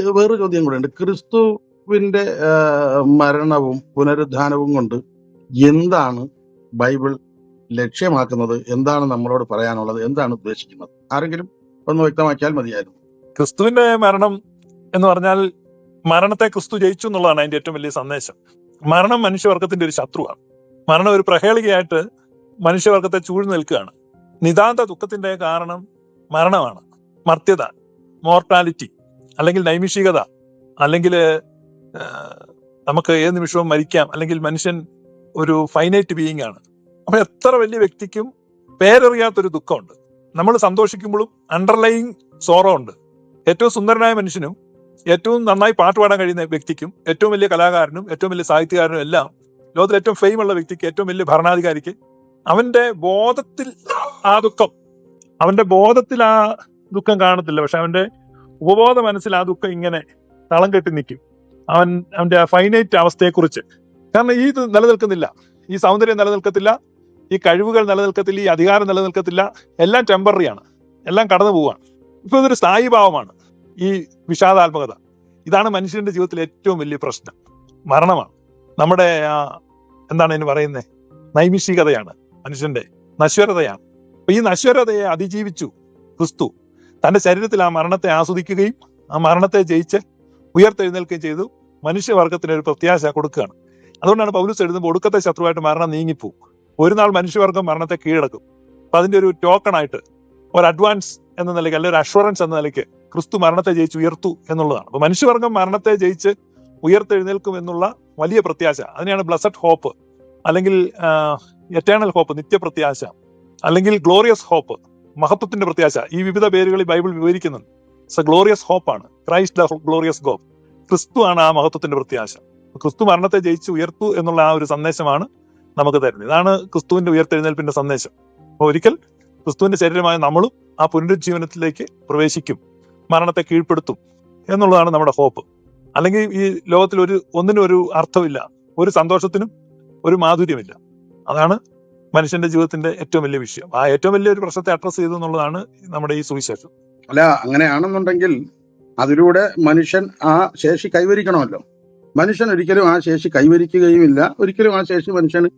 വേറൊരു ചോദ്യം കൂടെ ഉണ്ട്. ക്രിസ്തുവിന്റെ മരണവും പുനരുദ്ധാനവും കൊണ്ട് എന്താണ് ബൈബിൾ ലക്ഷ്യമാക്കുന്നത്? എന്താണ് നമ്മളോട് പറയാനുള്ളത്? എന്താണ് ഉദ്ദേശിക്കുന്നത്? ആരെങ്കിലും ഒന്ന് വ്യക്തമാക്കിയാൽ മതിയായിരുന്നു. ക്രിസ്തുവിന്റെ മരണം എന്ന് പറഞ്ഞാൽ മരണത്തെ ക്രിസ്തു ജയിച്ചു എന്നുള്ളതാണ് അതിന്റെ ഏറ്റവും വലിയ സന്ദേശം. മരണം മനുഷ്യവർഗത്തിന്റെ ഒരു ശത്രുവാണ്. മരണം ഒരു പ്രഹേളികയായിട്ട് മനുഷ്യവർഗത്തെ ചൂഴ്ന്നു നിൽക്കുകയാണ്. നിതാന്ത ദുഃഖത്തിന്റെ കാരണം മരണമാണ്. മർത്യത മോർട്ടാലിറ്റി. അല്ലെങ്കിൽ നൈമിഷികത അല്ലെങ്കിൽ നമുക്ക് ഏത് നിമിഷവും മരിക്കാം അല്ലെങ്കിൽ മനുഷ്യൻ ഒരു ഫൈനൈറ്റ് ബീയിങ് ആണ്. അപ്പൊ എത്ര വലിയ വ്യക്തിക്കും പേരറിയാത്തൊരു ദുഃഖമുണ്ട്. നമ്മൾ സന്തോഷിക്കുമ്പോഴും അണ്ടർലൈങ് സോറോ ഉണ്ട് ഏറ്റവും സുന്ദരനായ മനുഷ്യനും ഏറ്റവും നന്നായി പാട്ട് പാടാൻ കഴിയുന്ന വ്യക്തിക്കും ഏറ്റവും വലിയ കലാകാരനും ഏറ്റവും വലിയ സാഹിത്യകാരനും എല്ലാം ലോകത്തിൽ ഏറ്റവും ഫെയിം ഉള്ള വ്യക്തിക്ക് ഏറ്റവും വലിയ ഭരണാധികാരിക്ക് അവന്റെ ബോധത്തിൽ ആ ദുഃഖം അവന്റെ ബോധത്തിൽ ആ ദുഃഖം കാണത്തില്ല. പക്ഷെ അവന്റെ ഉപബോധ മനസ്സിൽ ആ ദുഃഖം ഇങ്ങനെ തളം കെട്ടി നിൽക്കും. അവൻ അവന്റെ ഫൈനൈറ്റ് അവസ്ഥയെക്കുറിച്ച്. കാരണം ഈ ഇത് നിലനിൽക്കുന്നില്ല. ഈ സൗന്ദര്യം നിലനിൽക്കത്തില്ല. ഈ കഴിവുകൾ നിലനിൽക്കത്തില്ല. ഈ അധികാരം നിലനിൽക്കത്തില്ല. എല്ലാം ടെമ്പററിയാണ് എല്ലാം കടന്നു പോവുകയാണ്. ഇപ്പൊ ഇതൊരു സ്ഥായി ഭാവമാണ്. ഈ വിഷാദാത്മകത. ഇതാണ് മനുഷ്യന്റെ ജീവിതത്തിലെ ഏറ്റവും വലിയ പ്രശ്നം. മരണമാണ്. നമ്മുടെ എന്താണ് ഇതിന് പറയുന്നത് നൈമിഷികതയാണ്. മനുഷ്യന്റെ നശ്വരതയാണ്. അപ്പൊ ഈ നശ്വരതയെ അതിജീവിച്ചു ക്രിസ്തു. തന്റെ ശരീരത്തിൽ ആ മരണത്തെ ആസ്വദിക്കുകയും ആ മരണത്തെ ജയിച്ച് ഉയർത്തെഴുന്നേൽക്കുകയും ചെയ്തു. മനുഷ്യവർഗത്തിന് ഒരു പ്രത്യാശ കൊടുക്കുകയാണ്. അതുകൊണ്ടാണ് പൗലൂസ് എഴുതുമ്പോൾ ഒടുക്കത്തെ ശത്രുവായിട്ട് മരണം നീങ്ങിപ്പോവും. ഒരു നാൾ മനുഷ്യവർഗം മരണത്തെ കീഴടക്കും. അപ്പൊ അതിന്റെ ഒരു ടോക്കൺ ആയിട്ട് ഒരു അഡ്വാൻസ് എന്ന നിലയ്ക്ക് അല്ലെങ്കിൽ ഒരു അഷുറൻസ് എന്ന നിലയ്ക്ക് ക്രിസ്തു മരണത്തെ ജയിച്ച് ഉയർത്തു എന്നുള്ളതാണ്. അപ്പൊ മനുഷ്യവർഗം മരണത്തെ ജയിച്ച് ഉയർത്തെഴുന്നേൽക്കും എന്നുള്ള വലിയ പ്രത്യാശ. അതിനെയാണ് ബ്ലസഡ് ഹോപ്പ് അല്ലെങ്കിൽ എറ്റേണൽ ഹോപ്പ് നിത്യപ്രത്യാശ. അല്ലെങ്കിൽ ഗ്ലോറിയസ് ഹോപ്പ് മഹത്വത്തിന്റെ പ്രത്യാശ. ഈ വിവിധ പേരുകളിൽ ബൈബിൾ വിവരിക്കുന്നുണ്ട്. ഇറ്റ്സ് ഗ്ലോറിയസ് ഹോപ്പ് ആണ്. ക്രൈസ്റ്റ് ദ ഗ്ലോറിയസ് ഗോപ്പ് ക്രിസ്തു ആണ് ആ മഹത്വത്തിന്റെ പ്രത്യാശ. ക്രിസ്തു മരണത്തെ ജയിച്ചു ഉയർത്തു എന്നുള്ള ആ ഒരു സന്ദേശമാണ് നമുക്ക് തരുന്നത്. ഇതാണ് ക്രിസ്തുവിന്റെ ഉയർത്തെഴുന്നേൽപ്പിന്റെ സന്ദേശം. അപ്പൊ ഒരിക്കൽ ക്രിസ്തുവിന്റെ ശരീരമായ നമ്മളും ആ പുനരുജ്ജീവനത്തിലേക്ക് പ്രവേശിക്കും മരണത്തെ കീഴ്പ്പെടുത്തും എന്നുള്ളതാണ് നമ്മുടെ ഹോപ്പ് അല്ലെങ്കിൽ ഈ ലോകത്തിൽ ഒരു ഒന്നിനും ഒരു അർത്ഥമില്ല. ഒരു സന്തോഷത്തിനും ഒരു മാധുര്യമില്ല. അതാണ് മനുഷ്യന്റെ ജീവിതത്തിന്റെ ഏറ്റവും വലിയ വിഷയം. ആ ഏറ്റവും വലിയ ഒരു പ്രശ്നത്തെ അഡ്രസ് ചെയ്തു എന്നുള്ളതാണ് നമ്മുടെ ഈ സുവിശേഷം. അല്ല അങ്ങനെയാണെന്നുണ്ടെങ്കിൽ അതിലൂടെ മനുഷ്യൻ ആ ശേഷി കൈവരിക്കണമല്ലോ. മനുഷ്യൻ ഒരിക്കലും ആ ശേഷി കൈവരിക്കുകയുമില്ല. ഒരിക്കലും ആ ശേഷി മനുഷ്യന്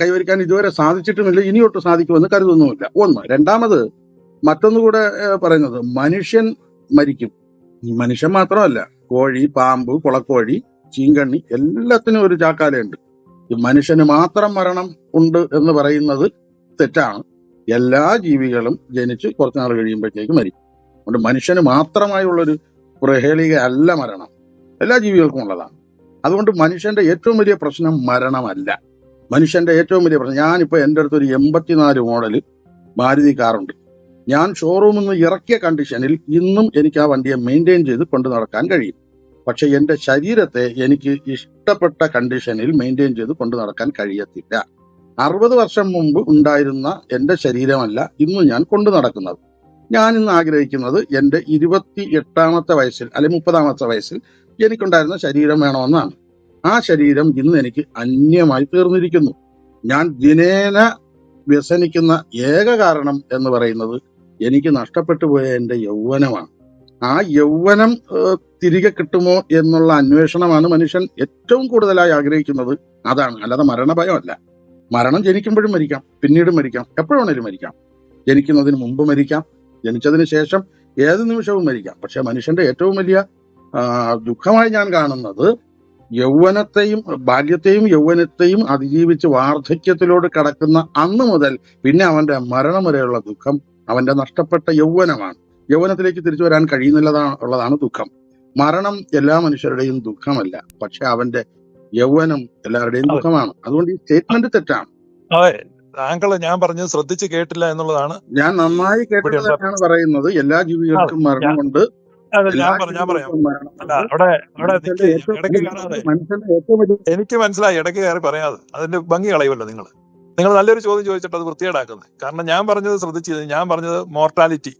കൈവരിക്കാൻ ഇതുവരെ സാധിച്ചിട്ടുമില്ല. ഇനിയൊട്ട് സാധിക്കുമെന്ന് കരുതുന്നുമില്ല. ഒന്ന്. രണ്ടാമത് മറ്റൊന്നുകൂടെ പറയുന്നത് മനുഷ്യൻ മരിക്കും. ഈ മനുഷ്യൻ മാത്രമല്ല. കോഴി പാമ്പ് കുളക്കോഴി ചീങ്കണ്ണി എല്ലാത്തിനും ഒരു ചാക്കാലയുണ്ട്. മനുഷ്യന് മാത്രം മരണം ഉണ്ട് എന്ന് പറയുന്നത് തെറ്റാണ്. എല്ലാ ജീവികളും ജനിച്ച് കുറച്ചു നാൾ കഴിയുമ്പോഴത്തേക്ക് മരിക്കും. അതുകൊണ്ട് മനുഷ്യന് മാത്രമായുള്ളൊരു പ്രഹേളിക അല്ല മരണം. എല്ലാ ജീവികൾക്കും ഉള്ളതാണ്. അതുകൊണ്ട് മനുഷ്യന്റെ ഏറ്റവും വലിയ പ്രശ്നം മരണമല്ല. മനുഷ്യന്റെ ഏറ്റവും വലിയ പ്രശ്നം ഞാനിപ്പോൾ എന്റെ അടുത്തൊരു എൺപത്തിനാല് മോഡൽ മാരുതി കാറുണ്ട് ഞാൻ ഷോറൂമിൽ നിന്ന് ഇറക്കിയ കണ്ടീഷനിൽ ഇന്നും എനിക്ക് ആ വണ്ടിയെ മെയിന്റെയിൻ ചെയ്ത് കൊണ്ടു നടക്കാൻ കഴിയും. പക്ഷെ എന്റെ ശരീരത്തെ എനിക്ക് ഇഷ്ടപ്പെട്ട കണ്ടീഷനിൽ മെയിന്റെയിൻ ചെയ്ത് കൊണ്ടു നടക്കാൻ കഴിയത്തില്ല. അറുപത് വർഷം മുമ്പ് ഉണ്ടായിരുന്ന എന്റെ ശരീരമല്ല ഇന്ന് ഞാൻ കൊണ്ടു നടക്കുന്നത്. ഞാൻ ഇന്ന് ആഗ്രഹിക്കുന്നത് എന്റെ ഇരുപത്തി എട്ടാമത്തെ വയസ്സിൽ അല്ലെങ്കിൽ മുപ്പതാമത്തെ വയസ്സിൽ എനിക്കുണ്ടായിരുന്ന ശരീരം വേണമെന്നാണ്. ആ ശരീരം ഇന്ന് എനിക്ക് അന്യമായി തീർന്നിരിക്കുന്നു. ഞാൻ ദിനേന വ്യസനിക്കുന്ന ഏക കാരണം എന്ന് പറയുന്നത് എനിക്ക് നഷ്ടപ്പെട്ടു പോയ എന്റെ യൗവനമാണ്. ആ യൗവനം തിരികെ കിട്ടുമോ എന്നുള്ള അന്വേഷണമാണ് മനുഷ്യൻ ഏറ്റവും കൂടുതലായി ആഗ്രഹിക്കുന്നത്. അതാണ്. അല്ലാതെ മരണഭയമല്ല. മരണം ജനിക്കുമ്പോഴും മരിക്കാം പിന്നീടും മരിക്കാം എപ്പോഴും വേണേലും മരിക്കാം. ജനിക്കുന്നതിന് മുമ്പ് മരിക്കാം ജനിച്ചതിന് ശേഷം ഏത് നിമിഷവും മരിക്കാം. പക്ഷെ മനുഷ്യന്റെ ഏറ്റവും വലിയ ദുഃഖമായി ഞാൻ കാണുന്നത് യൗവനത്തെയും ബാല്യത്തെയും യൗവനത്തെയും അതിജീവിച്ച് വാർദ്ധക്യത്തിലോട് കടക്കുന്ന അന്ന് മുതൽ പിന്നെ അവന്റെ മരണം വരെയുള്ള ദുഃഖം അവന്റെ നഷ്ടപ്പെട്ട യൗവനമാണ്. യൗവനത്തിലേക്ക് തിരിച്ചു വരാൻ കഴിയുന്നില്ലതാണ് ഉള്ളതാണ് ദുഃഖം. മരണം എല്ലാ മനുഷ്യരുടെയും ദുഃഖമല്ല. പക്ഷെ അവന്റെ യൗവനം എല്ലാവരുടെയും ദുഃഖമാണ്. അതുകൊണ്ട് ഈ സ്റ്റേറ്റ്മെന്റ് തെറ്റാണ്. അതെ. താങ്കൾ ഞാൻ പറഞ്ഞു ശ്രദ്ധിച്ച് കേട്ടില്ല എന്നുള്ളതാണ്. ഞാൻ നന്നായി കേട്ടിട്ടാണ് പറയുന്നത്. എല്ലാ ജീവികൾക്കും മരണമുണ്ട് എനിക്ക് മനസ്സിലായി ഇടയ്ക്ക് കയറി പറയാതെ. അതിന്റെ ഭംഗി കളയുമല്ലോ നിങ്ങൾ. നിങ്ങൾ നല്ലൊരു ചോദ്യം ചോദിച്ചിട്ട് അത് വൃത്തികേടാക്കുന്നത് കാരണം ഞാൻ പറഞ്ഞത് ശ്രദ്ധിച്ചത് ഞാൻ പറഞ്ഞത് മോർട്ടാലിറ്റി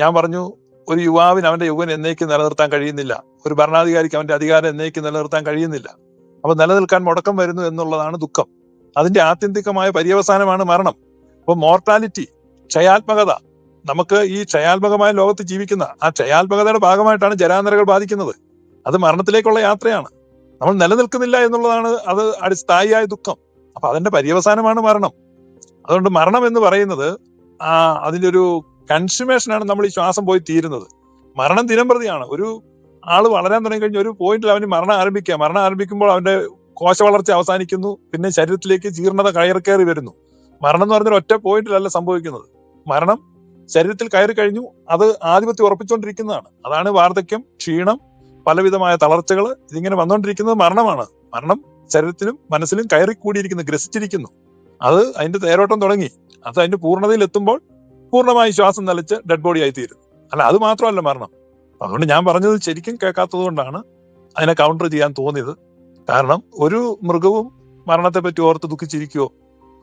ഞാൻ പറഞ്ഞു ഒരു യുവാവിന് അവന്റെ യുവൻ എന്നേക്കും നിലനിർത്താൻ കഴിയുന്നില്ല. ഒരു ഭരണാധികാരിക്ക് അവന്റെ അധികാരം എന്നേക്കും നിലനിർത്താൻ കഴിയുന്നില്ല. അപ്പൊ നിലനിൽക്കാൻ മുടക്കം വരുന്നു എന്നുള്ളതാണ് ദുഃഖം. അതിന്റെ ആത്യന്തികമായ പര്യവസാനമാണ് മരണം. അപ്പൊ മോർട്ടാലിറ്റി ക്ഷയാത്മകത. നമുക്ക് ഈ ക്ഷയാത്മകമായ ലോകത്ത് ജീവിക്കുന്ന ആ ക്ഷയാത്മകതയുടെ ഭാഗമായിട്ടാണ് ജരാനരകൾ ബാധിക്കുന്നത്. അത് മരണത്തിലേക്കുള്ള യാത്രയാണ്. നമ്മൾ നിലനിൽക്കുന്നില്ല എന്നുള്ളതാണ് അത് അടിസ്ഥായിയായ ദുഃഖം. അപ്പൊ അതിന്റെ പര്യവസാനമാണ് മരണം. അതുകൊണ്ട് മരണം എന്ന് പറയുന്നത് ആ അതിന്റെ ഒരു കൺസ്യൂമേഷൻ ആണ് നമ്മൾ ഈ ശ്വാസം പോയി തീരുന്നത്. മരണം ദിനം പ്രതിയാണ് ഒരു ആൾ വളരാൻ തുടങ്ങി കഴിഞ്ഞ ഒരു പോയിന്റിൽ അവന് മരണം ആരംഭിക്കുക. മരണം ആരംഭിക്കുമ്പോൾ അവന്റെ കോശ വളർച്ച അവസാനിക്കുന്നു. പിന്നെ ശരീരത്തിലേക്ക് ജീർണത കയറി കയറി വരുന്നു. മരണം എന്ന് പറഞ്ഞാൽ ഒറ്റ പോയിന്റിലല്ല സംഭവിക്കുന്നത്. മരണം ശരീരത്തിൽ കയറി കഴിഞ്ഞു. അത് ആധിപത്യം ഉറപ്പിച്ചുകൊണ്ടിരിക്കുന്നതാണ്. അതാണ് വാർദ്ധക്യം ക്ഷീണം പലവിധമായ തളർച്ചകൾ ഇതിങ്ങനെ വന്നുകൊണ്ടിരിക്കുന്നത് മരണമാണ്. മരണം ശരീരത്തിലും മനസ്സിലും കയറി കൂടിയിരിക്കുന്നു ഗ്രസിച്ചിരിക്കുന്നു. അത് അതിന്റെ തേരോട്ടം തുടങ്ങി. അത് അതിന്റെ പൂർണതയിൽ എത്തുമ്പോൾ പൂർണമായി ശ്വാസം നിലച്ച് ഡെഡ് ബോഡി ആയി തീരുന്നു അല്ല അത് മാത്രമല്ല മരണം. അതുകൊണ്ട് ഞാൻ പറഞ്ഞത് ശരിക്കും കേൾക്കാത്തത് കൊണ്ടാണ് അതിനെ കൗണ്ടർ ചെയ്യാൻ തോന്നിയത്. കാരണം ഒരു മൃഗവും മരണത്തെ പറ്റി ഓർത്ത് ദുഃഖിച്ചിരിക്കുകയോ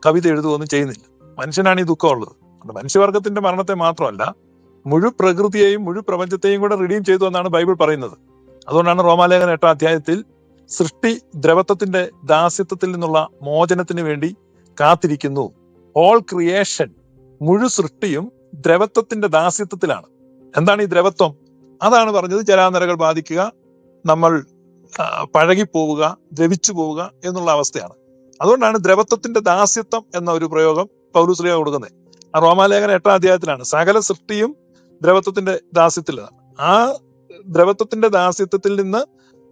കവിത എഴുതുകയോ ഒന്നും ചെയ്യുന്നില്ല. മനുഷ്യനാണ് ഈ ദുഃഖമുള്ളത് മനുഷ്യവർഗത്തിന്റെ മരണത്തെ മാത്രമല്ല മുഴു പ്രകൃതിയെയും മുഴു പ്രപഞ്ചത്തെയും കൂടെ റിഡീം ചെയ്തു എന്നാണ് ബൈബിൾ പറയുന്നത്. അതുകൊണ്ടാണ് റോമാലേഖന എട്ടാം അധ്യായത്തിൽ സൃഷ്ടി ദ്രവത്വത്തിന്റെ ദാസ്യത്വത്തിൽ നിന്നുള്ള മോചനത്തിന് വേണ്ടി കാത്തിരിക്കുന്നു. ഓൾ ക്രിയേഷൻ മുഴു സൃഷ്ടിയും ദ്രവത്വത്തിന്റെ ദാസ്യത്വത്തിലാണ്. എന്താണ് ഈ ദ്രവത്വം? അതാണ് പറഞ്ഞത് ജലാനരകൾ ബാധിക്കുക നമ്മൾ പഴകി പഴകിപ്പോവുക ദ്രവിച്ചു പോവുക എന്നുള്ള അവസ്ഥയാണ്. അതുകൊണ്ടാണ് ദ്രവത്വത്തിന്റെ ദാസ്യത്വം എന്ന ഒരു പ്രയോഗം പൗലുശ്രീയ കൊടുക്കുന്നത്. ആ റോമാലേഖന എട്ടാം അധ്യായത്തിലാണ്. സകല സൃഷ്ടിയും ദ്രവത്വത്തിന്റെ ദാസ്യത്തിലാണ്. ആ ദ്രവത്വത്തിന്റെ ദാസ്യത്വത്തിൽ നിന്ന്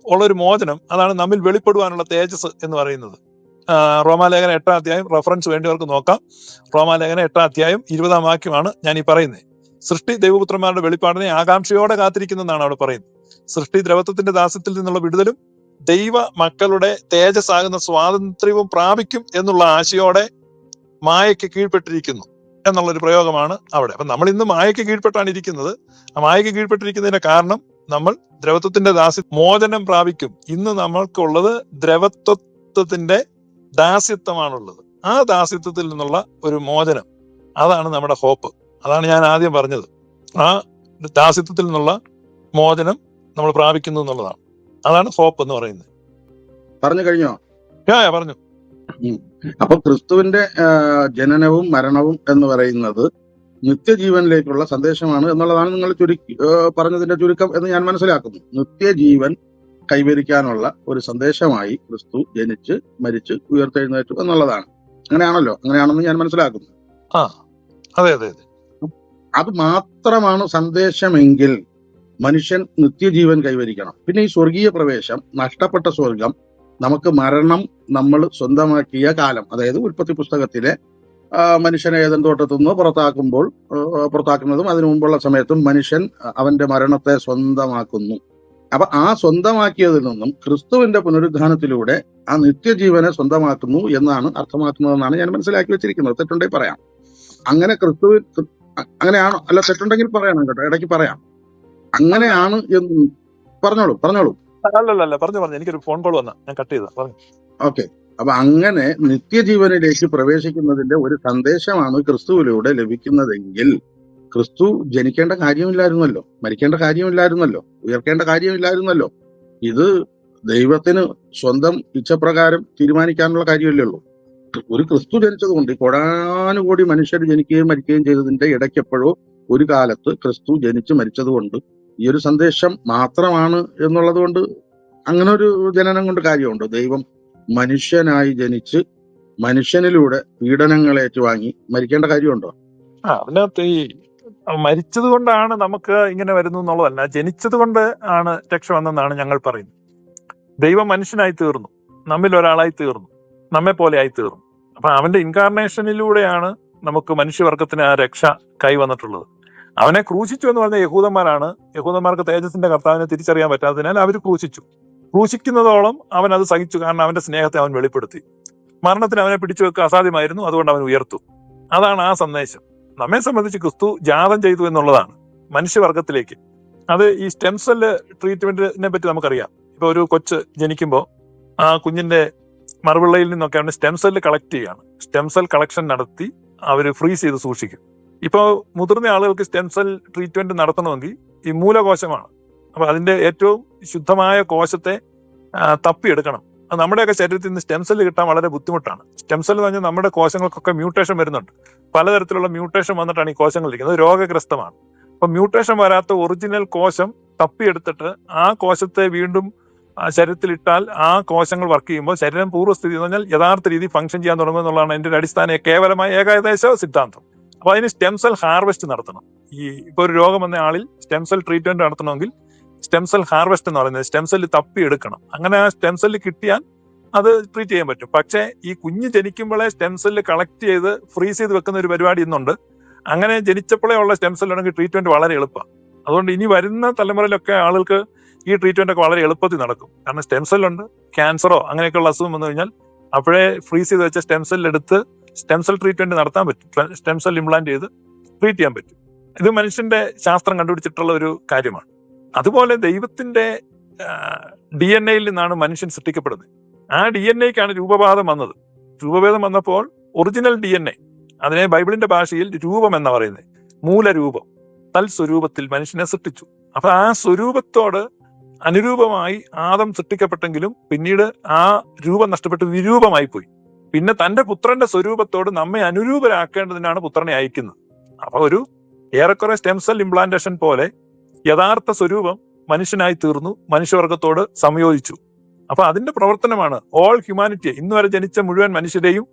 ഉള്ള ഒരു മോചനം അതാണ് നമ്മിൽ വെളിപ്പെടുവാനുള്ള തേജസ് എന്ന് പറയുന്നത്. റോമാലേഖന എട്ടാം അധ്യായം റെഫറൻസ് വേണ്ടിയവർക്ക് നോക്കാം. റോമാലേഖന എട്ടാം അധ്യായം ഇരുപതാം വാക്യമാണ് ഞാൻ ഈ പറയുന്നത് സൃഷ്ടി ദൈവപുത്രന്മാരുടെ വെളിപ്പാടിനെ ആകാംക്ഷയോടെ കാത്തിരിക്കുന്നെന്നാണ് അവിടെ പറയുന്നത്. സൃഷ്ടി ദ്രവത്വത്തിന്റെ ദാസത്തിൽ നിന്നുള്ള വിടുതലും ദൈവ മക്കളുടെ തേജസ്സാകുന്ന സ്വാതന്ത്ര്യവും പ്രാപിക്കും എന്നുള്ള ആശയോടെ മായയ്ക്ക് കീഴ്പ്പെട്ടിരിക്കുന്നു എന്നുള്ളൊരു പ്രയോഗമാണ് അവിടെ. അപ്പൊ നമ്മൾ ഇന്ന് മായയ്ക്ക് കീഴ്പ്പെട്ടാണ് ഇരിക്കുന്നത്. ആ മായയ്ക്ക് കീഴ്പ്പെട്ടിരിക്കുന്നതിന്റെ കാരണം നമ്മൾ ദ്രവത്വത്തിന്റെ ദാസി മോചനം പ്രാപിക്കും. ഇന്ന് നമ്മൾക്കുള്ളത് ദ്രവത്വത്തിന്റെ ദാസ്യത്വമാണുള്ളത് ആ ദാസ്യത്വത്തിൽ നിന്നുള്ള ഒരു മോചനം. അതാണ് നമ്മുടെ ഹോപ്പ്. അതാണ് ഞാൻ ആദ്യം പറഞ്ഞത്. ആ ദാസ്യത്വത്തിൽ നിന്നുള്ള മോചനം നമ്മൾ പ്രാപിക്കുന്നു എന്നുള്ളതാണ്. അതാണ് ഹോപ്പ് എന്ന് പറയുന്നത്. പറഞ്ഞു കഴിഞ്ഞോ? യാ പറഞ്ഞു. അപ്പൊ ക്രിസ്തുവിന്റെ ജനനവും മരണവും എന്ന് പറയുന്നത് നിത്യജീവനിലേക്കുള്ള സന്ദേശമാണ് എന്നുള്ളതാണ് നിങ്ങൾ ചുരുക്കി പറഞ്ഞതിന്റെ ചുരുക്കം എന്ന് ഞാൻ മനസ്സിലാക്കുന്നു. നിത്യജീവൻ കൈവരിക്കാനുള്ള ഒരു സന്ദേശമായി ക്രിസ്തു ജനിച്ച് മരിച്ച് ഉയർത്തെഴുന്നേറ്റു എന്നുള്ളതാണ്. അങ്ങനെയാണല്ലോ? അങ്ങനെയാണെന്ന് ഞാൻ മനസ്സിലാക്കുന്നു. അതെ അതെ അതെ. അത് മാത്രമാണ് സന്ദേശമെങ്കിൽ മനുഷ്യൻ നിത്യജീവൻ കൈവരിക്കണം. പിന്നെ ഈ സ്വർഗീയ പ്രവേശം നഷ്ടപ്പെട്ട സ്വർഗം നമുക്ക് മരണം നമ്മൾ സ്വന്തമാക്കിയ കാലം അതായത് ഉൽപ്പത്തി പുസ്തകത്തിലെ മനുഷ്യനെ ഏതൻ തോട്ടത്തു നിന്ന് പുറത്താക്കുമ്പോൾ പുറത്താക്കുന്നതും അതിനു മുമ്പുള്ള സമയത്തും മനുഷ്യൻ അവന്റെ മരണത്തെ സ്വന്തമാക്കുന്നു. അപ്പൊ ആ സ്വന്തമാക്കിയതിൽ നിന്നും ക്രിസ്തുവിന്റെ പുനരുദ്ധാനത്തിലൂടെ ആ നിത്യജീവനെ സ്വന്തമാക്കുന്നു എന്നാണ് അർത്ഥമാക്കുന്നതെന്നാണ് ഞാൻ മനസ്സിലാക്കി വെച്ചിരിക്കുന്നത്. തെറ്റുണ്ടെങ്കിൽ പറയാം. അങ്ങനെ ക്രിസ്തു അങ്ങനെയാണോ? അല്ല തെറ്റുണ്ടെങ്കിൽ പറയണം കേട്ടോ. ഇടയ്ക്ക് പറയാം. അങ്ങനെയാണ് എന്ന് പറഞ്ഞോളൂ പറഞ്ഞോളൂ. അല്ലല്ല പറഞ്ഞു പറഞ്ഞു. എനിക്കൊരു ഫോൺ കോൾ വന്ന. ഞാൻ കട്ട് ചെയ്ത ഓക്കെ. അപ്പൊ അങ്ങനെ നിത്യജീവനിലേക്ക് പ്രവേശിക്കുന്നതിന്റെ ഒരു സന്ദേശമാണ് ക്രിസ്തുവിലൂടെ ലഭിക്കുന്നതെങ്കിൽ ക്രിസ്തു ജനിക്കേണ്ട കാര്യമില്ലായിരുന്നല്ലോ മരിക്കേണ്ട കാര്യമില്ലായിരുന്നല്ലോ ഉയർക്കേണ്ട കാര്യമില്ലായിരുന്നല്ലോ. ഇത് ദൈവത്തിന് സ്വന്തം ഇച്ഛപ്രകാരം തീരുമാനിക്കാനുള്ള കാര്യമല്ലേ ഉള്ളൂ. ഒരു ക്രിസ്തു ജനിച്ചതുകൊണ്ട് കോടാനുകോടി മനുഷ്യർ ജനിക്കുകയും മരിക്കുകയും ചെയ്തതിന്റെ ഇടയ്ക്കെപ്പോഴോ ഒരു കാലത്ത് ക്രിസ്തു ജനിച്ച് മരിച്ചതുകൊണ്ട് ഈ ഒരു സന്ദേശം മാത്രമാണ് എന്നുള്ളത് കൊണ്ട് അങ്ങനെ ഒരു ജനനം കൊണ്ട് കാര്യമുണ്ട്. ദൈവം മനുഷ്യനായി ജനിച്ച് മനുഷ്യനിലൂടെ പീഡനങ്ങൾ ഏറ്റുവാങ്ങി മരിക്കേണ്ട കാര്യമുണ്ടോ? ആ അതിനകത്ത് ഈ മരിച്ചത് കൊണ്ടാണ് നമുക്ക് ഇങ്ങനെ വരുന്നു എന്നുള്ളതല്ല ജനിച്ചത് കൊണ്ട് ആണ് രക്ഷ വന്നെന്നാണ് ഞങ്ങൾ പറയുന്നത്. ദൈവം മനുഷ്യനായി തീർന്നു നമ്മിൽ ഒരാളായി തീർന്നു നമ്മെ പോലെ ആയി തീർന്നു. അപ്പൊ അവന്റെ ഇൻകാർണേഷനിലൂടെയാണ് നമുക്ക് മനുഷ്യവർഗത്തിന് ആ രക്ഷ കൈവന്നിട്ടുള്ളത്. അവനെ ക്രൂശിച്ചു എന്ന് പറഞ്ഞ യഹൂദന്മാരാണ് യഹൂദന്മാർക്ക് തേജസിന്റെ കർത്താവിനെ തിരിച്ചറിയാൻ പറ്റാത്തതിനാൽ അവർ ക്രൂശിച്ചു. ക്രൂശിക്കുന്നതോളം അവൻ അത് സഹിച്ചു കാരണം അവന്റെ സ്നേഹത്തെ അവൻ വെളിപ്പെടുത്തി. മരണത്തിന് അവനെ പിടിച്ചു വെക്കുക അസാധ്യമായിരുന്നു അതുകൊണ്ട് അവൻ ഉയർത്തു. അതാണ് ആ സന്ദേശം. നമ്മെ സംബന്ധിച്ച് ക്രിസ്തു ജാതം ചെയ്തു എന്നുള്ളതാണ് മനുഷ്യവർഗത്തിലേക്ക്. അത് ഈ സ്റ്റെം സെല്ല് ട്രീറ്റ്മെന്റിനെ പറ്റി നമുക്കറിയാം. ഇപ്പൊ ഒരു കൊച്ച് ജനിക്കുമ്പോൾ ആ കുഞ്ഞിന്റെ മറുപിള്ളയിൽ നിന്നൊക്കെ അവന് സ്റ്റെം സെല്ല് കളക്ട് ചെയ്യാണ്. സ്റ്റെം സെൽ കളക്ഷൻ നടത്തി അവർ ഫ്രീസ് ചെയ്ത് സൂക്ഷിക്കും. ഇപ്പൊ മുതിർന്ന ആളുകൾക്ക് സ്റ്റെം സെൽ ട്രീറ്റ്മെന്റ് നടത്തണമെങ്കിൽ ഈ മൂലകോശമാണ്. അപ്പൊ അതിന്റെ ഏറ്റവും ശുദ്ധമായ കോശത്തെ തപ്പിയെടുക്കണം. നമ്മുടെയൊക്കെ ശരീരത്തിൽ നിന്ന് സ്റ്റെം സെല്ല് കിട്ടാൻ വളരെ ബുദ്ധിമുട്ടാണ്. സ്റ്റെം സെൽ എന്ന് പറഞ്ഞാൽ നമ്മുടെ കോശങ്ങൾക്കൊക്കെ മ്യൂട്ടേഷൻ വരുന്നുണ്ട്. പലതരത്തിലുള്ള മ്യൂട്ടേഷൻ വന്നിട്ടാണ് ഈ കോശങ്ങൾ ഇരിക്കുന്നത്. രോഗഗ്രസ്തമാണ്. അപ്പൊ മ്യൂട്ടേഷൻ വരാത്ത ഒറിജിനൽ കോശം തപ്പിയെടുത്തിട്ട് ആ കോശത്തെ വീണ്ടും ശരീരത്തിലിട്ടാൽ ആ കോശങ്ങൾ വർക്ക് ചെയ്യുമ്പോൾ ശരീരം പൂർവസ്ഥിതി എന്ന് പറഞ്ഞാൽ യഥാർത്ഥ രീതി ഫംഗ്ഷൻ ചെയ്യാൻ തുടങ്ങും എന്നുള്ളതാണ് എന്റെ ഒരു അടിസ്ഥാന കേവലമായ ഏകദേശ സിദ്ധാന്തം. അപ്പൊ അതിന് സ്റ്റെം സെൽ ഹാർവെസ്റ്റ് നടത്തണം. ഈ ഇപ്പൊ ഒരു രോഗം വന്ന ആളിൽ സ്റ്റെം സെൽ ട്രീറ്റ്മെന്റ് നടത്തണമെങ്കിൽ സ്റ്റെം സെൽ ഹാർവെസ്റ്റ് എന്ന് പറയുന്നത് സ്റ്റെം സെല്ല് തപ്പി എടുക്കണം. അങ്ങനെ ആ സ്റ്റെം സെല്ല് കിട്ടിയാൽ അത് ട്രീറ്റ് ചെയ്യാൻ പറ്റും. പക്ഷേ ഈ കുഞ്ഞ് ജനിക്കുമ്പോഴേ സ്റ്റെം സെല്ല് കളക്ട് ചെയ്ത് ഫ്രീസ് ചെയ്ത് വെക്കുന്ന ഒരു പരിപാടി ഇന്നുണ്ട്. അങ്ങനെ ജനിച്ചപ്പോഴേ ഉള്ള സ്റ്റെം സെൽ ആണെങ്കിൽ ട്രീറ്റ്മെന്റ് വളരെ എളുപ്പമാണ് അതുകൊണ്ട് ഇനി വരുന്ന തലമുറയിലൊക്കെ ആളുകൾക്ക് ഈ ട്രീറ്റ്മെന്റ് ഒക്കെ വളരെ എളുപ്പത്തിൽ നടക്കും. കാരണം സ്റ്റെം സെല്ലുണ്ട് ക്യാൻസറോ അങ്ങനെയൊക്കെയുള്ള അസുഖം വന്നു കഴിഞ്ഞാൽ അപ്പോഴേ ഫ്രീസ് ചെയ്ത് വെച്ച സ്റ്റെം സെല്ല് എടുത്ത് സ്റ്റെം സെൽ ട്രീറ്റ്മെന്റ് നടത്താൻ പറ്റും. സ്റ്റെം സെൽ ഇംപ്ലാന്റ് ചെയ്ത് ട്രീറ്റ് ചെയ്യാൻ പറ്റും. ഇത് മനുഷ്യന്റെ ശാസ്ത്രം കണ്ടുപിടിച്ചിട്ടുള്ള ഒരു കാര്യമാണ്. അതുപോലെ ദൈവത്തിന്റെ ഡി എൻ എയിൽ നിന്നാണ് മനുഷ്യൻ സൃഷ്ടിക്കപ്പെടുന്നത്. ആ ഡി എൻ എക്കാണ് രൂപഭേദം വന്നത്. രൂപഭേദം വന്നപ്പോൾ ഒറിജിനൽ ഡി എൻ എ അതിനെ ബൈബിളിന്റെ ഭാഷയിൽ രൂപം എന്ന് പറയുന്നത്. മൂലരൂപം തൽ സ്വരൂപത്തിൽ മനുഷ്യനെ സൃഷ്ടിച്ചു. അപ്പൊ ആ സ്വരൂപത്തോട് അനുരൂപമായി ആദം സൃഷ്ടിക്കപ്പെട്ടെങ്കിലും പിന്നീട് ആ രൂപം നഷ്ടപ്പെട്ട് വിരൂപമായി പോയി. പിന്നെ തന്റെ പുത്രന്റെ സ്വരൂപത്തോട് നമ്മെ അനുരൂപരാക്കേണ്ടതിനാണ് പുത്രനെ അയക്കുന്നത്. അപ്പൊ ഒരു ഏറെക്കുറെ സ്റ്റെം സെൽ ഇംപ്ലാന്റേഷൻ പോലെ യഥാർത്ഥ സ്വരൂപം മനുഷ്യനായി തീർന്നു മനുഷ്യവർഗത്തോട് സംയോജിച്ചു. അപ്പൊ അതിന്റെ പ്രവർത്തനമാണ് ഓൾ ഹ്യൂമാനിറ്റി ഇന്ന് വരെ ജനിച്ച മുഴുവൻ മനുഷ്യരെയും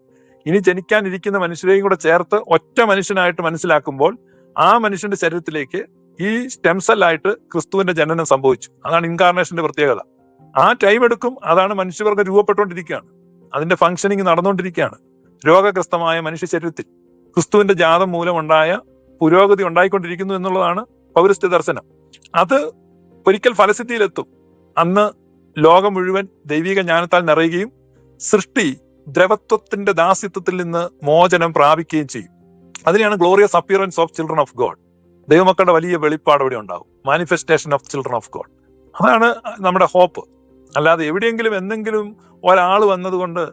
ഇനി ജനിക്കാനിരിക്കുന്ന മനുഷ്യരെയും കൂടെ ചേർത്ത് ഒറ്റ മനുഷ്യനായിട്ട് മനസ്സിലാക്കുമ്പോൾ ആ മനുഷ്യന്റെ ശരീരത്തിലേക്ക് ഈ സ്റ്റെം സെല്ലായിട്ട് ക്രിസ്തുവിന്റെ ജനനം സംഭവിച്ചു. അതാണ് ഇൻകാർണേഷന്റെ പ്രത്യേകത. ആ ടൈം എടുക്കും അതാണ് മനുഷ്യവർഗം രൂപപ്പെട്ടുകൊണ്ടിരിക്കുകയാണ്. അതിന്റെ ഫംഗ്ഷനിങ് നടന്നുകൊണ്ടിരിക്കുകയാണ്. രോഗഗ്രസ്തമായ മനുഷ്യ ശരീരത്തിൽ ക്രിസ്തുവിന്റെ ജാതം മൂലമുണ്ടായ പുരോഗതി ഉണ്ടായിക്കൊണ്ടിരിക്കുന്നു എന്നുള്ളതാണ് പൗരസ്ത്യ ദർശനം. അത് ഒരിക്കൽ ഫലസിദ്ധിയിലെത്തും. അന്ന് ലോകം മുഴുവൻ ദൈവിക ജ്ഞാനത്താൽ നിറയുകയും സൃഷ്ടി ദ്രവത്വത്തിന്റെ ദാസ്യത്വത്തിൽ നിന്ന് മോചനം പ്രാപിക്കുകയും ചെയ്യും. അതിനെയാണ് glorious appearance of children of God ദൈവമക്കളുടെ വലിയ വെളിപ്പാട് അവിടെ ഉണ്ടാവും manifestation of children of God അതാണ് നമ്മുടെ ഹോപ്പ് അല്ലാതെ എവിടെയെങ്കിലും എന്തെങ്കിലും ഒരാൾ വന്നതുകൊണ്ട്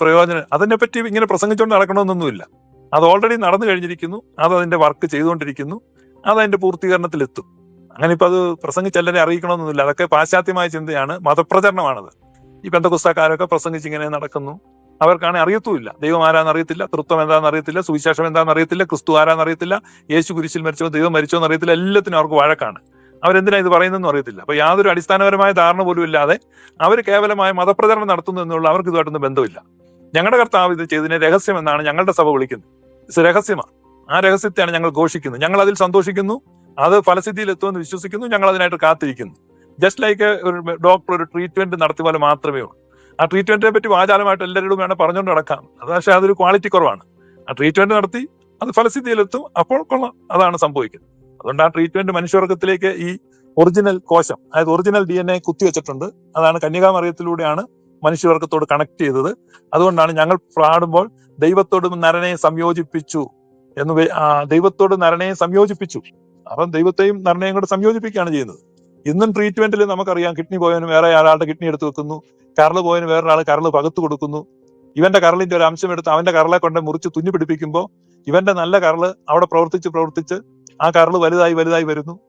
പ്രയോജനം അതിനെപ്പറ്റി ഇങ്ങനെ പ്രസംഗിച്ചുകൊണ്ട് നടക്കണമെന്നൊന്നുമില്ല. അത് ഓൾറെഡി നടന്നു കഴിഞ്ഞിരിക്കുന്നു. അത് അതിന്റെ വർക്ക് ചെയ്തുകൊണ്ടിരിക്കുന്നു. അത് അതിന്റെ പൂർത്തീകരണത്തിലെത്തും. അങ്ങനെ ഇപ്പൊ അത് പ്രസംഗിച്ച് എല്ലാവരെ അറിയിക്കണമെന്നൊന്നുമില്ല അതൊക്കെ പാശ്ചാത്യമായ ചിന്തയാണ്. മതപ്രചരണമാണത്. ഈ പെന്തകുസ്തക്കാരൊക്കെ പ്രസംഗിച്ച് ഇങ്ങനെ നടക്കുന്നു. അവർക്കാണെങ്കിൽ അറിയത്തുമില്ല. ദൈവം ആരാന്ന് അറിയത്തില്ല തൃത്വം എന്താണെന്ന് അറിയത്തില്ല സുവിശേഷം എന്താണെന്ന് അറിയത്തില്ല ക്രിസ്തു ആരാന്ന് അറിയത്തില്ല യേശു കുരിശിൽ മരിച്ചോ ദൈവം മരിച്ചോ എന്ന് അറിയത്തില്ല എല്ലാത്തിനും അവർക്ക് വഴക്കാണ്. അവരെന്തിനാ ഇത് പറയുന്നതെന്ന് അറിയത്തില്ല. അപ്പൊ യാതൊരു അടിസ്ഥാനപരമായ ധാരണ പോലും ഇല്ലാതെ അവർ കേവലമായ മതപ്രചരണം നടത്തുന്നു എന്നുള്ള അവർക്ക് ഇതുമായിട്ടൊന്നും ബന്ധമില്ല. ഞങ്ങളുടെ കർത്താവ് ഇത് ചെയ്തതിനെ രഹസ്യം എന്നാണ് ഞങ്ങളുടെ സഭ വിളിക്കുന്നത്. രഹസ്യമാണ്. ആ രഹസ്യത്തെയാണ് ഞങ്ങൾ ഘോഷിക്കുന്നത്. ഞങ്ങൾ അതിൽ സന്തോഷിക്കുന്നു. അത് ഫലസിദ്ധിയിൽ എത്തുമെന്ന് വിശ്വസിക്കുന്നു. ഞങ്ങൾ അതിനായിട്ട് കാത്തിരിക്കുന്നു. ജസ്റ്റ് ലൈക്ക് ഒരു ഡോക്ടർ ഒരു ട്രീറ്റ്മെന്റ് നടത്തിയ പോലെ മാത്രമേ ഉള്ളൂ. ആ ട്രീറ്റ്മെന്റിനെ പറ്റി വാചാലമായിട്ട് എല്ലാവരോടും വേണം പറഞ്ഞുകൊണ്ട് നടക്കാം അത് പക്ഷേ അതൊരു ക്വാളിറ്റി കുറവാണ്. ആ ട്രീറ്റ്മെന്റ് നടത്തി അത് ഫലസിദ്ധിയിലെത്തും അപ്പോൾ കൊള്ളാം. അതാണ് സംഭവിക്കുന്നത്. അതുകൊണ്ട് ആ ട്രീറ്റ്മെന്റ് മനുഷ്യവർഗത്തിലേക്ക് ഈ ഒറിജിനൽ കോശം അതായത് ഒറിജിനൽ ഡി എൻ എ കുത്തിവെച്ചിട്ടുണ്ട്. അതാണ് കന്യകാമറിയത്തിലൂടെയാണ് മനുഷ്യവർഗത്തോട് കണക്ട് ചെയ്തത്. അതുകൊണ്ടാണ് ഞങ്ങൾ പാടുമ്പോൾ ദൈവത്തോടും നരനെ സംയോജിപ്പിച്ചു എന്ന് ദൈവത്തോട് നരനെ സംയോജിപ്പിച്ചു. അപ്പം ദൈവത്തെയും നരനെയും കൂടെ സംയോജിപ്പിക്കുകയാണ് ചെയ്യുന്നത്. ഇന്നും ട്രീറ്റ്മെന്റിൽ നമുക്കറിയാം കിഡ്നി പോയവന് വേറെ ഒരാളുടെ കിഡ്നി എടുത്ത് വെക്കുന്നു. കരൾ പോയതിന് വേറൊരാൾ കരൾ പകത്ത് കൊടുക്കുന്നു. ഇവന്റെ കരളിന്റെ ഒരു അംശം എടുത്ത് അവന്റെ കരളെ കൊണ്ട് മുറിച്ച് തുന്നി പിടിപ്പിക്കുമ്പോൾ ഇവന്റെ നല്ല കരൾ അവിടെ പ്രവർത്തിച്ച് പ്രവർത്തിച്ച് ആ കരൾ വലുതായി വലുതായി വരുന്നു.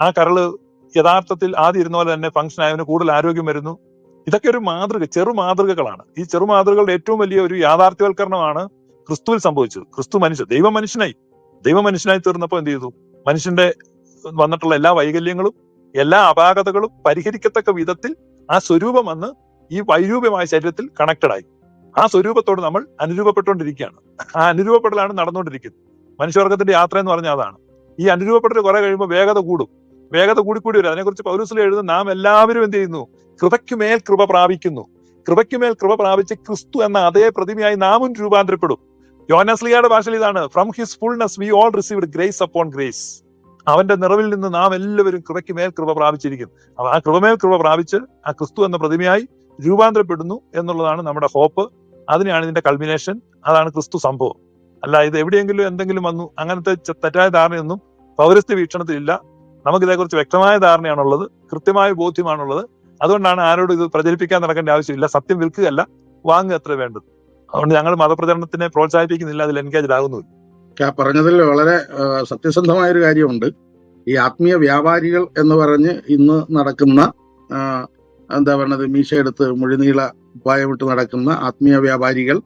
ആ കരൾ യഥാർത്ഥത്തിൽ ആദ്യം ഇരുന്ന പോലെ തന്നെ ഫംഗ്ഷൻ ആയവന് കൂടുതൽ ആരോഗ്യം വരുന്നു. ഇതൊക്കെ ഒരു മാതൃക ചെറു മാതൃകകളാണ്. ഈ ചെറു മാതൃകകളുടെ ഏറ്റവും വലിയ ഒരു യാഥാർത്ഥ്യവൽക്കരണമാണ് ക്രിസ്തുവിൽ സംഭവിച്ചത്. ക്രിസ്തു മനുഷ്യ ദൈവ മനുഷ്യനായി ദൈവ മനുഷ്യനായി തീർന്നപ്പോൾ എന്ത് ചെയ്തു? മനുഷ്യന്റെ വന്നിട്ടുള്ള എല്ലാ വൈകല്യങ്ങളും എല്ലാ അപാകതകളും പരിഹരിക്കത്തക്ക വിധത്തിൽ ആ സ്വരൂപം വന്ന് ഈ വൈരൂപ്യമായ ശരീരത്തിൽ കണക്റ്റഡ് ആയി ആ സ്വരൂപത്തോട് നമ്മൾ അനുരൂപപ്പെട്ടുകൊണ്ടിരിക്കുകയാണ്. ആ അനുരൂപപ്പെടലാണ് നടന്നുകൊണ്ടിരിക്കുന്നത്. മനുഷ്യവർഗത്തിന്റെ യാത്ര എന്ന് പറഞ്ഞാൽ അതാണ്. ഈ അനുരൂപപ്പെടൽ കുറെ കഴിയുമ്പോൾ വേഗത കൂടും. വേഗത കൂടിക്കൂടി വരും. അതിനെക്കുറിച്ച് പൗരൂസിൽ എഴുതുന്ന നാം എല്ലാവരും എന്ത് ചെയ്യുന്നു? കൃപയ്ക്കുമേൽ കൃപ പ്രാപിക്കുന്നു. കൃപയ്ക്കുമേൽ കൃപ പ്രാപിച്ച് ക്രിസ്തു എന്ന അതേ പ്രതിമയായി നാമും രൂപാന്തരപ്പെടും. യോനസ്ലിയുടെ ഭാഷയിൽ ഇതാണ്. From his fullness we all received grace upon grace അവന്റെ നിറവിൽ നിന്ന് നാം എല്ലാവരും കൃപയ്ക്ക് മേൽ കൃപ പ്രാപിച്ചിരിക്കുന്നു. അപ്പൊ ആ കൃപമേൽ കൃപ പ്രാപിച്ച് ആ ക്രിസ്തു എന്ന പ്രതിമയായി രൂപാന്തരപ്പെടുന്നു എന്നുള്ളതാണ് നമ്മുടെ ഹോപ്പ് അതിനാണ് ഇതിന്റെ കൾമിനേഷൻ അതാണ് ക്രിസ്തു സംഭവം. അല്ല ഇത് എവിടെയെങ്കിലും എന്തെങ്കിലും വന്നു അങ്ങനത്തെ തെറ്റായ ധാരണയൊന്നും പൗരസ്ത്യ വീക്ഷണത്തിലില്ല. നമുക്ക് ഇതേക്കുറിച്ച് വ്യക്തമായ ധാരണയാണുള്ളത് കൃത്യമായ ബോധ്യമാണുള്ളത്. അതുകൊണ്ടാണ് ആരോടും ഇത് പ്രചരിപ്പിക്കാൻ നടക്കേണ്ട ആവശ്യമില്ല. സത്യം വിൽക്കുകയല്ല വാങ്ങുക അത്ര വേണ്ടത്. അതുകൊണ്ട് ഞങ്ങൾ മതപ്രചരണത്തിനെ പ്രോത്സാഹിപ്പിക്കുന്നില്ല അതിൽ എൻഗേജ് ആകുന്നു പറഞ്ഞതിൽ വളരെ സത്യസന്ധമായ ഒരു കാര്യമുണ്ട്. ഈ ആത്മീയ വ്യാപാരികൾ എന്ന് പറഞ്ഞ് ഇന്ന് നടക്കുന്ന എന്താ എന്താ പറയുന്നത് മീശയെടുത്ത് മുഴുനീള ഉപായമിട്ട് നടക്കുന്ന ആത്മീയ വ്യാപാരികൾ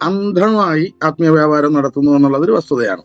അന്ധമായി ആത്മീയ വ്യാപാരം നടത്തുന്നു എന്നുള്ളത് ഒരു വസ്തുതയാണ്.